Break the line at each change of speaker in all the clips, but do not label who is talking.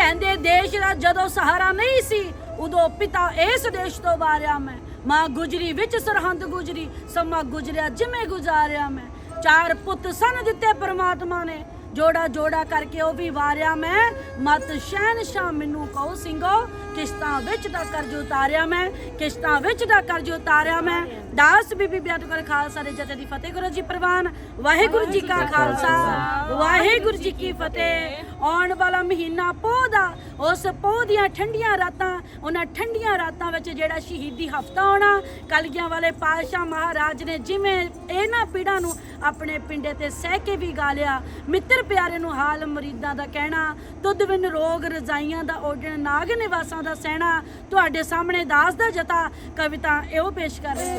ਕਹਿੰਦੇ ਦੇਸ਼ ਦਾ ਜਦੋਂ ਸਹਾਰਾ ਨਹੀਂ ਸੀ, ਉਦੋਂ ਪਿਤਾ ਇਸ ਦੇਸ਼ ਤੋਂ ਵਾਰਿਆ ਮੈਂ। ਮਾਂ ਗੁਜਰੀ ਵਿੱਚ ਸਰਹੰਦ ਗੁਜਰੀ, ਸਮਾਂ ਗੁਜਰਿਆ ਜਿਵੇਂ ਗੁਜ਼ਾਰਿਆ ਮੈਂ। ਚਾਰ ਪੁੱਤ ਸਨ ਦਿੱਤੇ ਪ੍ਰਮਾਤਮਾ ਨੇ ਜੋੜਾ ਜੋੜਾ ਕਰਕੇ ਉਹ ਵੀ ਵਾਰਿਆ ਮੈਂ। ਮਤ ਸ਼ਹਿਨ ਸ਼ਾਹ ਮੈਨੂੰ ਕਹੋ ਸਿੰਘੋ ਕਿਸ਼ਤਾਂ ਵਿੱਚ ਦਾ ਕਰਜ਼ ਉਤਾਰਿਆ ਮੈਂ ਕਿਸ਼ਤਾਂ ਵਿੱਚ ਦਾ ਕਰਜ਼ ਉਤਾਰਿਆ ਮੈਂ। ਦਾਸ ਬੀਬੀ ਬਿਆਤ ਕਰ ਖਾਲਸਾ ਦੇ ਜਥੇ ਦੀ ਫਤਿਹ ਕਰੋ ਜੀ ਪ੍ਰਵਾਨ। ਵਾਹਿਗੁਰੂ ਜੀ ਕਾ ਖਾਲਸਾ ਵਾਹਿਗੁਰੂ ਜੀ ਕੀ ਫਤਿਹ। ਆਉਣ ਵਾਲਾ ਮਹੀਨਾ ਪੋਹ ਦਾ ਉਸ ਪੋਹ ਦੀਆਂ ਠੰਡੀਆਂ ਰਾਤਾਂ ਉਹਨਾਂ ਠੰਡੀਆਂ ਰਾਤਾਂ ਵਿੱਚ ਜਿਹੜਾ ਸ਼ਹੀਦੀ ਹਫਤਾ ਆਉਣਾ ਕਲਗੀਆਂ ਵਾਲੇ ਪਾਤਸ਼ਾਹ ਮਹਾਰਾਜ ਨੇ ਜਿਵੇਂ ਇਹਨਾਂ ਪੀੜਾਂ ਨੂੰ ਆਪਣੇ ਪਿੰਡੇ ਤੇ ਸਹਿ ਕੇ ਵੀ ਗਾਲਿਆ ਮਿੱਤਰ ਪਿਆਰੇ ਨੂੰ ਹਾਲ ਮਰੀਦਾਂ ਦਾ ਕਹਿਣਾ ਦੁੱਧ ਬਿਨ ਰੋਗ ਰਜ਼ਾਈਆਂ ਦਾ ਓਡਣ ਨਾਗ ਨਿਵਾਸਾਂ ਦਾ ਸਹਿਣਾ ਤੁਹਾਡੇ ਸਾਹਮਣੇ ਦਾਸ ਦਾ ਜਤਾ ਕਵਿਤਾ ਇਹੋ ਪੇਸ਼ ਕਰ ਰਹੇ ਹਾਂ।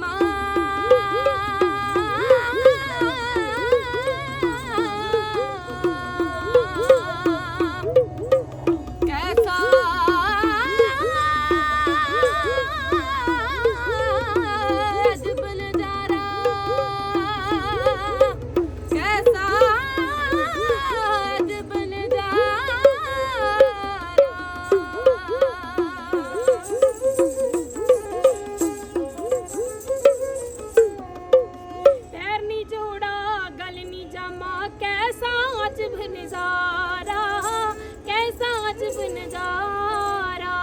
Mom. अजब नजारा कैसा अजब नजारा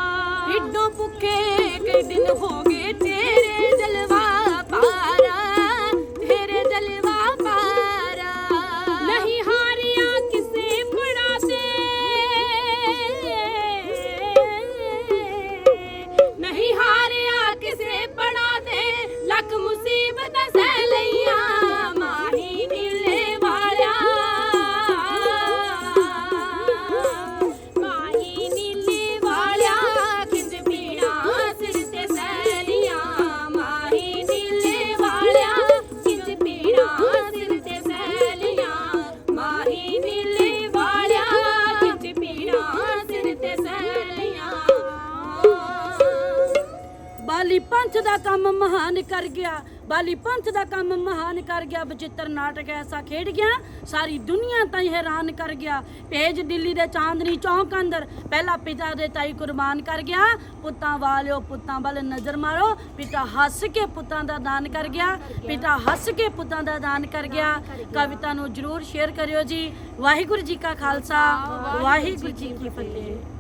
हिडो भुखे कई दिन हो गए तेरे जलवा पारा तेरे जलवा पारा नहीं हारिया किसे पड़ा से नहीं हारिया किसे पड़ा दे लख मुसीबत
ਬਾਲੀ ਪੰਥ ਦਾ ਕੰਮ ਮਹਾਨ ਕਰ ਗਿਆ। ਬਾਲੀ ਪੰਥ ਦਾ ਕੰਮ ਮਹਾਨ ਕਰ ਗਿਆ। ਬਚਿੱਤਰ ਨਾਟਕ ਐਸਾ ਖੇਡ ਗਿਆ, ਸਾਰੀ ਦੁਨੀਆ ਤਾਂ ਹੈਰਾਨ ਕਰ ਗਿਆ। ਭੇਜ ਦਿੱਲੀ ਦੇ ਚਾਂਦਨੀ ਚੌਂਕ ਅੰਦਰ, ਪਹਿਲਾ ਪਿਤਾ ਦੇ ਤਾਈ ਕੁਰਬਾਨ ਕਰ ਗਿਆ। ਪੁੱਤਾਂ ਵਾਲਿਓ, ਪੁੱਤਾਂ ਵੱਲ ਨਜ਼ਰ ਮਾਰੋ। ਪਿਤਾ ਹੱਸ ਕੇ ਪੁੱਤਾਂ ਦਾ ਦਾਨ ਕਰ ਗਿਆ। ਪਿਤਾ ਹੱਸ ਕੇ ਪੁੱਤਾਂ ਦਾ ਦਾਨ ਕਰ ਗਿਆ। ਕਵਿਤਾ ਨੂੰ ਜਰੂਰ ਸ਼ੇਅਰ ਕਰਿਓ ਜੀ। ਵਾਹਿਗੁਰੂ ਜੀ ਕਾ ਖਾਲਸਾ। ਵਾਹਿਗੁਰੂ ਜੀ ਕੀ ਫਤਿਹ।